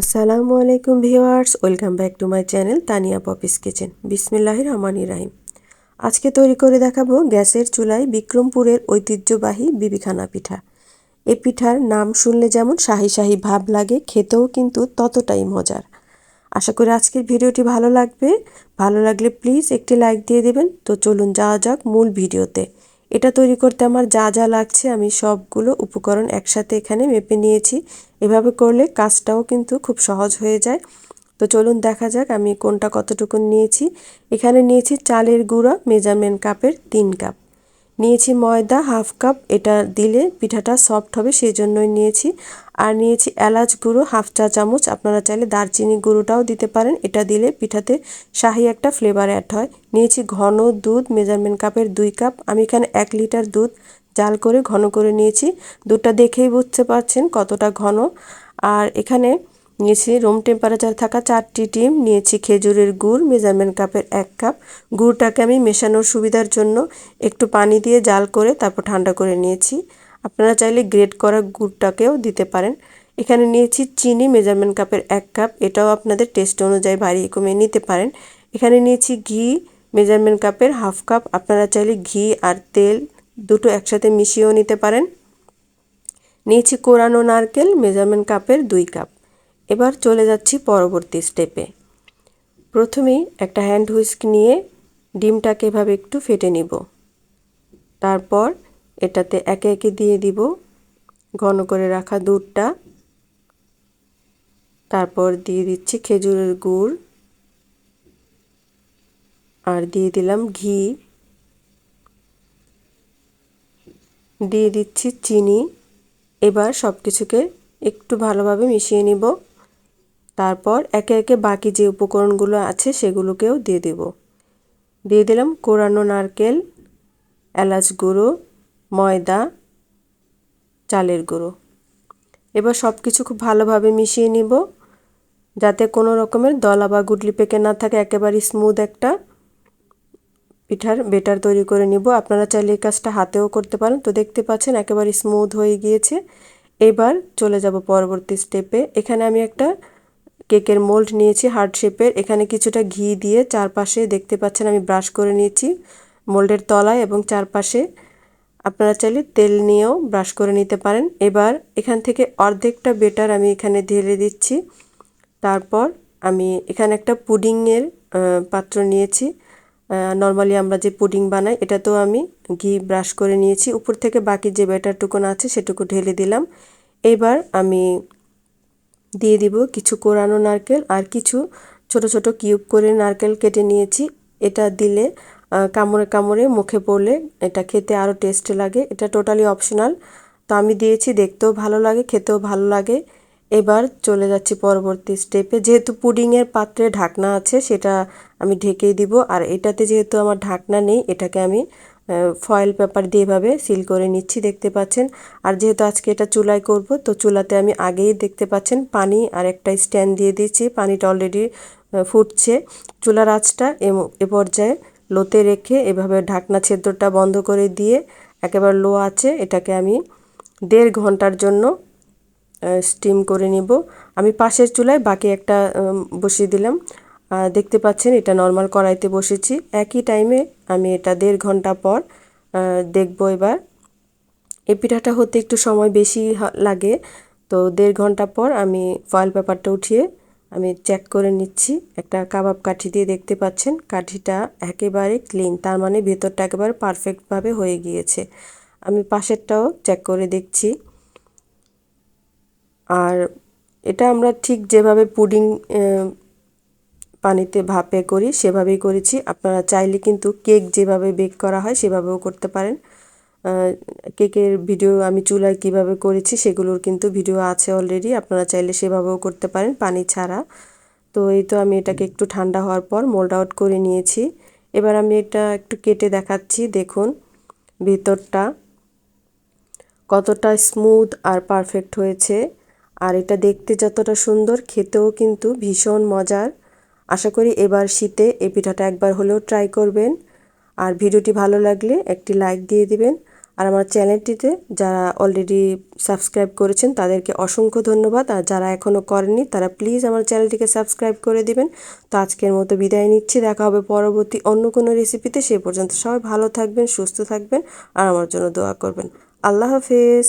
আসসালামু আলাইকুম viewers, welcome back to my channel Tania Popy's kitchen. বিসমিল্লাহ রহমান রাহিম। আজকে তৈরি করে দেখাবো গ্যাসের চুলায় বিক্রমপুরের ঐতিহ্যবাহী বিবিখানা পিঠা। এই পিঠার নাম শুনলে যেমন শাহি শাহি ভাব লাগে, খেতেও কিন্তু ততটাই মজার। আশা করি আজকের ভিডিওটি ভালো লাগবে। ভালো লাগলে প্লিজ একটি লাইক দিয়ে দেবেন। তো চলুন যাওয়া যাক মূল ভিডিওতে। এটা তৈরি করতে আমার যা যা লাগছে আমি সবগুলো উপকরণ একসাথে এখানে মেপে নিয়েছি। এভাবে করলে কাজটাও কিন্তু খুব সহজ হয়ে যায়। তো চলুন দেখা যাক আমি কোনটা কতটুকু নিয়েছি। এখানে নিয়েছি চালের গুঁড়া, মেজারমেন্ট কাপের তিন কাপ। নিয়েছি ময়দা, হাফ কাপ, এটা দিলে পিঠাটা সফট হবে সেই জন্যই নিয়েছি। আর নিয়েছি এলাচ গুঁড়ো, হাফ চা চামচ, আপনারা চাইলে দারচিনি গুঁড়োটাও দিতে পারেন। এটা দিলে পিঠাতে শাহি একটা ফ্লেভার অ্যাড হয়। নিয়েছি ঘন দুধ মেজারমেন্ট কাপের দুই কাপ আমি এখানে এক লিটার দুধ জাল করে ঘন করে নিয়েছি। দুধটা দেখেই বুঝতে পারছেন কতটা ঘন। আর এখানে নিয়েছি। রুম টেম্পারেচার থাকা চারটি ডিম, নিয়েছি খেজুরের গুড় মেজারমেন্ট কাপের এক কাপ গুড়টাকে আমি মেশানোর সুবিধার জন্য একটু পানি দিয়ে জাল করে তারপর ঠান্ডা করে নিয়েছি। আপনারা চাইলে গ্রেট করা গুড়টাকেও দিতে পারেন। এখানে নিয়েছি চিনি মেজারমেন্ট কাপের এক কাপ এটাও আপনাদের টেস্ট অনুযায়ী বাড়িয়ে কমিয়ে নিতে পারেন। এখানে নিয়েছি ঘি মেজারমেন্ট কাপের হাফ কাপ আপনারা চাইলে ঘি আর তেল দুটো একসাথে মিশিয়েও নিতে পারেন। নিয়েছি কোরানো নারকেল মেজারমেন্ট কাপের দুই কাপ এবার চলে যাচ্ছি পরবর্তী স্টেপে প্রথমেই একটা হ্যান্ড হুইস্ক নিয়ে ডিমটাকে এভাবে একটু ফেটে নিব। তারপর এটাতে একে একে দিয়ে দিব ঘন করে রাখা দুধটা। তারপর দিয়ে দিচ্ছি খেজুরের গুড়। আর দিয়ে দিলাম ঘি। দিয়ে দিচ্ছি চিনি। এবার সব কিছুকে একটু ভালোভাবে মিশিয়ে নিব। তারপর একে একে বাকি যে উপকরণগুলো আছে সেগুলোকেও দিয়ে দেব। দিয়ে দিলাম কোরানো নারকেল, এলাচ গুঁড়ো, ময়দা, চালের গুঁড়ো। এবার সব কিছু খুব ভালোভাবে মিশিয়ে নিব, যাতে কোনো রকমের দলা বা গুডলি পেকে না থাকে, একেবারে স্মুথ একটা পিঠার বেটার তৈরি করে নিব। আপনারা চাইলে এই কাজটা হাতেও করতে পারেন। তো দেখতে পাচ্ছেন একেবারে স্মুথ হয়ে গিয়েছে। এবার চলে যাব পরবর্তী স্টেপে এখানে আমি একটা কেকের মোল্ড নিয়েছি হার্ট শেপের। এখানে কিছুটা ঘি দিয়ে চারপাশে দেখতে পাচ্ছেন আমি ব্রাশ করে নিয়েছি মোল্ডের তলায় এবং চারপাশে। আপনারা চাইলে তেল নিয়েও ব্রাশ করে নিতে পারেন। এবার এখান থেকে অর্ধেকটা বেটার আমি এখানে ঢেলে দিচ্ছি। তারপর আমি এখানে একটা পুডিংয়ের পাত্র নিয়েছি। নর্মালি আমরা যে পুডিং বানাই, এটাতেও আমি ঘি ব্রাশ করে নিয়েছি। উপর থেকে বাকি যে ব্যাটারটুকুন আছে, সেটুকু ঢেলে দিলাম। এবার আমি দিয়ে দিব কিছু কোরানো নারকেল আর কিছু ছোট ছোট কিউব করে নারকেল কেটে নিয়েছি। এটা দিলে কামড়ে কামড়ে মুখে পড়লে এটা খেতে আরও টেস্ট লাগে। এটা টোটালি অপশনাল। তো আমি দিয়েছি, দেখতেও ভালো লাগে, খেতেও ভালো লাগে। এবার চলে যাচ্ছি পরবর্তী স্টেপে যেহেতু পুডিংয়ের পাত্রে ঢাকনা আছে, সেটা আমি ঢেকেই দিব। আর এটাতে যেহেতু আমার ঢাকনা নেই, এটাকে আমি ফয়েল পেপার দিয়ে এভাবে সিল করে নিচ্ছি, দেখতে পাচ্ছেন। আর যেহেতু আজকে এটা চুলায় করব, তো চুলাতে আমি আগেই দেখতে পাচ্ছেন পানি আর একটা স্ট্যান্ড দিয়ে দিচ্ছি পানিটা অলরেডি ফুটছে। চুলার আঁচটা এ পর্যায়ে লোতে রেখে এভাবে ঢাকনা ছেদ্রটা বন্ধ করে দিয়ে একেবারে লো আছে এটাকে আমি দেড় ঘণ্টার জন্য স্টিম করে নিব। আমি পাশের চুলায় বাকি একটা বসিয়ে দিলাম। দেখতে পাচ্ছেন, এটা নর্মাল কড়াইতে বসেছি। একই টাইমে আমি এটা দেড় ঘণ্টা পর দেখব এবার। এই পিঠাটা হতে একটু সময় বেশি লাগে। তো দেড় ঘণ্টা পর আমি ফয়েল পেপারটা উঠিয়ে আমি চেক করে নিচ্ছি। একটা কাবাব কাঠি দিয়ে দেখতে পাচ্ছেন, কাঠিটা একেবারে ক্লিন তার মানে ভেতরটা একেবারে পারফেক্টভাবে হয়ে গিয়েছে। আমি পাশেরটাও চেক করে দেখছি। আর এটা আমরা ঠিক যেভাবে পুডিং পানিতে ভাপে করি, সেভাবেই করেছি। আপনারা চাইলে কিন্তু কেক যেভাবে বেক করা হয় সেভাবেও করতে পারেন। কেকের ভিডিও আমি চুলায় কীভাবে করেছি সেগুলোর কিন্তু ভিডিও আছে অলরেডি আপনারা চাইলে সেভাবেও করতে পারেন পানি ছাড়া। তো এই তো আমি এটাকে একটু ঠান্ডা হওয়ার পর মোল্ড আউট করে নিয়েছি। এবার আমি এটা একটু কেটে দেখাচ্ছি, দেখুন ভেতরটা কতটা স্মুথ আর পারফেক্ট হয়েছে। আর এটা দেখতে যতটা সুন্দর, খেতেও কিন্তু ভীষণ মজার। আশা করি এবার শীতে এই পিঠাটা একবার হলেও ট্রাই করবেন। আর ভিডিওটি ভালো লাগলে একটি লাইক দিয়ে দিবেন। আর আমার চ্যানেলটিতে যারা অলরেডি সাবস্ক্রাইব করেছেন, তাদেরকে অসংখ্য ধন্যবাদ। আর যারা এখনও করেননি, তারা প্লিজ আমার চ্যানেলটিকে সাবস্ক্রাইব করে দিবেন। তো আজকের মতো বিদায় নিচ্ছি। দেখা হবে পরবর্তী অন্য কোনো রেসিপিতে সে পর্যন্ত সবাই ভালো থাকবেন, সুস্থ থাকবেন, আর আমার জন্য দোয়া করবেন। আল্লাহ হাফেজ।